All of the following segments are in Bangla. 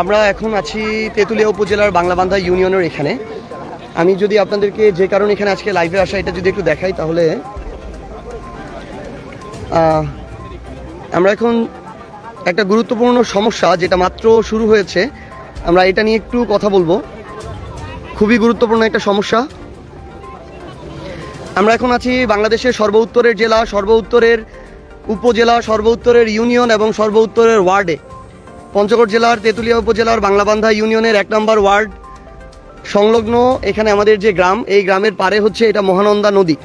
আমরা এখন আছি তেঁতুলিয়া উপজেলার বাংলাবান্ধা ইউনিয়নের এখানে। আমি যদি আপনাদেরকে যে কারণে এখানে আজকে লাইভে আসা, এটা যদি একটু দেখাই তাহলে আমরা এখন একটা গুরুত্বপূর্ণ সমস্যা যেটা মাত্র শুরু হয়েছে, আমরা এটা নিয়ে একটু কথা বলব। খুবই গুরুত্বপূর্ণ একটা সমস্যা। আমরা এখন আছি বাংলাদেশের সর্ব উত্তরের জেলা, সর্ব উত্তরের উপজেলা, সর্ব উত্তরের ইউনিয়ন এবং সর্ব উত্তরের ওয়ার্ডে। পঞ্চগড় জেলার, তেঁতুলিয়া উপজেলার, বাংলাবান্ধা ইউনিয়নের এক নম্বর ওয়ার্ড সংলগ্ন এখানে আমাদের যে গ্রাম, এই গ্রামের পারে হচ্ছে এটা মহানন্দা নদী।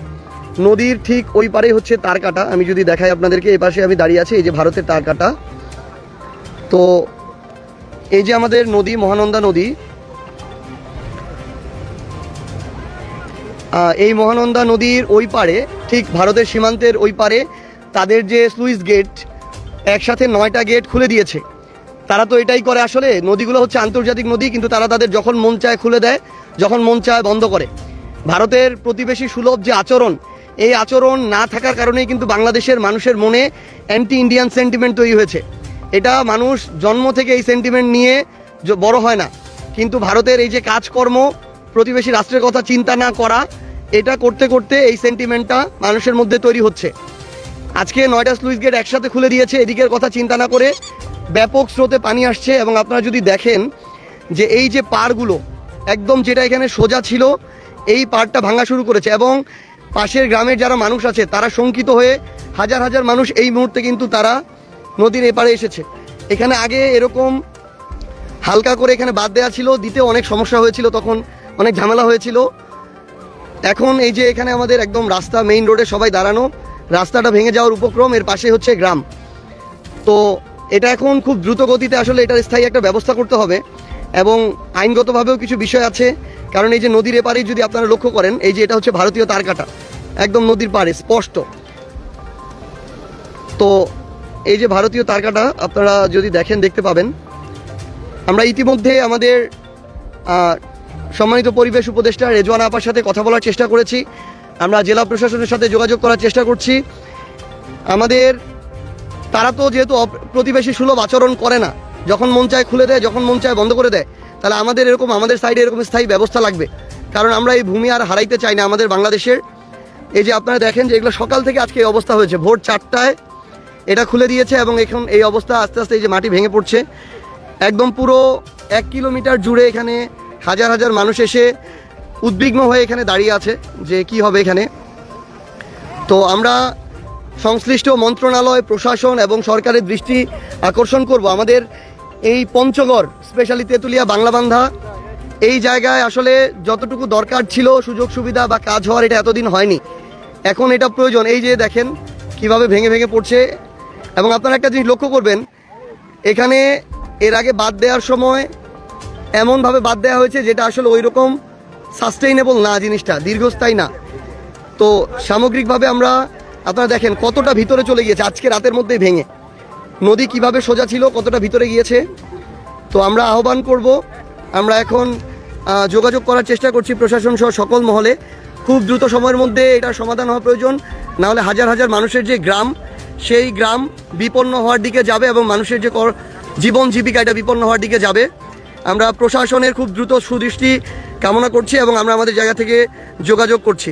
নদীর ঠিক ওই পারে হচ্ছে তারকাটা আমি যদি দেখাই আপনাদেরকে, এই পাশে আমি দাঁড়িয়ে আছি, এই যে ভারতের তারকাটা তো এই যে আমাদের নদী, মহানন্দা নদী এই মহানন্দা নদীর ওই পারে ঠিক ভারতের সীমান্তের ওই পারে তাদের যে স্লুইস গেট, একসাথে নয়টা গেট খুলে দিয়েছে। তারা তো এটাই করে আসলে, নদীগুলো হচ্ছে আন্তর্জাতিক নদী, কিন্তু তারা তাদের যখন মন চায় খুলে দেয়, যখন মন চায় বন্ধ করে। ভারতের প্রতিবেশী সুলভ যে আচরণ, এই আচরণ না থাকার কারণেই কিন্তু বাংলাদেশের মানুষের মনে অ্যান্টি ইন্ডিয়ান সেন্টিমেন্ট তৈরি হয়েছে। এটা মানুষ জন্ম থেকে এই সেন্টিমেন্ট নিয়ে বড় হয় না। কিন্তু ভারতের এই যে কাজকর্ম, প্রতিবেশী রাষ্ট্রের কথা চিন্তা না করা, এটা করতে করতে এই সেন্টিমেন্টটা মানুষের মধ্যে তৈরি হচ্ছে। আজকে নয়টা স্লুইস গেট একসাথে খুলে দিয়েছে, এদিকের কথা চিন্তা না করে ব্যাপক স্রোতে পানি আসছে এবং আপনারা যদি দেখেন যে এই যে পাড়গুলো, একদম যেটা এখানে সোজা ছিল, এই পাড়টা ভাঙা শুরু করেছে এবং পাশের গ্রামের যারা মানুষ আছে, তারা শঙ্কিত হয়ে হাজার হাজার মানুষ এই মুহূর্তে কিন্তু তারা নদীর এপারে এসেছে। এখানে আগে এরকম হালকা করে এখানে বাদ দেওয়া ছিল, দিতে অনেক সমস্যা হয়েছিল, তখন অনেক ঝামেলা হয়েছিল। এখন এই যে এখানে আমাদের একদম রাস্তা মেইন রোডে সবাই দাঁড়ানো, রাস্তাটা ভেঙে যাওয়ার উপক্রম, এর পাশে হচ্ছে গ্রাম। তো এটা এখন খুব দ্রুত গতিতে আসলে এটার স্থায়ী একটা ব্যবস্থা করতে হবে এবং আইনগতভাবেও কিছু বিষয় আছে। কারণ এই যে নদীর এপারে যদি আপনারা লক্ষ্য করেন, এই যে এটা হচ্ছে ভারতীয় তারকাটা। একদম নদীর পাড়ে, স্পষ্ট। তো এই যে ভারতীয় তারকাটা, আপনারা যদি দেখেন, দেখতে পাবেন। আমরা ইতিমধ্যে আমাদের সম্মানিত পরিবেশ উপদেষ্টা রেজওয়ান আপার সাথে কথা বলার চেষ্টা করেছি। আমরা জেলা প্রশাসনের সাথে যোগাযোগ করার চেষ্টা করছি। আমাদের তারা তো যেহেতু প্রতিবেশী সুলভ আচরণ করে না, যখন মন চায় খুলে দেয়, যখন মন চায় বন্ধ করে দেয়, তাহলে আমাদের এরকম, আমাদের সাইডে এরকম স্থায়ী ব্যবস্থা লাগবে। কারণ আমরা এই ভূমি আর হারাইতে চাই না আমাদের বাংলাদেশের। এই যে আপনারা দেখেন যে এগুলো সকাল থেকে আজকে এই অবস্থা হয়েছে। ভোর চারটায় এটা খুলে দিয়েছে এবং এখন এই অবস্থা আস্তে আস্তে এই যে মাটি ভেঙে পড়ছে। একদম পুরো এক কিলোমিটার জুড়ে এখানে হাজার হাজার মানুষ এসে উদ্বিগ্ন হয়ে এখানে দাঁড়িয়ে আছে যে কি হবে এখানে। তো আমরা সংশ্লিষ্ট মন্ত্রণালয়, প্রশাসন এবং সরকারের দৃষ্টি আকর্ষণ করব। আমাদের এই পঞ্চগড় স্পেশালি তেঁতুলিয়া, বাংলাবান্ধা, এই জায়গায় আসলে যতটুকু দরকার ছিল, সুযোগ, সুবিধা বা কাজ হওয়ার এটা এতদিন হয়নি। এখন এটা প্রয়োজন। এই যে দেখেন, কীভাবে ভেঙে ভেঙে পড়ছে। এবং আপনারা একটা জিনিস লক্ষ্য করবেন, এখানে এর আগে বাদ দেওয়ার সময় এমনভাবে বাদ দেওয়া হয়েছে যেটা আসলে ওই রকম সাস্টেইনেবল না জিনিসটা, দীর্ঘস্থায়ী না। তো সামগ্রিকভাবে আমরা আপনারা দেখেন কতটা ভিতরে চলে গিয়েছে, আজকে রাতের মধ্যেই ভেঙে। নদী কীভাবে সোজা ছিল, কতটা ভিতরে গিয়েছে, তো আমরা আহ্বান করব। আমরা এখন যোগাযোগ করার চেষ্টা করছি প্রশাসন সহ সকল মহলে। খুব দ্রুত সময়ের মধ্যে এটার সমাধান হওয়া প্রয়োজন না হলে হাজার হাজার মানুষের যে গ্রাম, সেই গ্রাম বিপন্ন হওয়ার দিকে যাবে এবং মানুষের যে জীবন জীবিকা, এটা বিপন্ন হওয়ার দিকে যাবে। আমরা প্রশাসনের খুব দ্রুত সুদৃষ্টি কামনা করছি এবং আমরা আমাদের জায়গা থেকে যোগাযোগ করছি।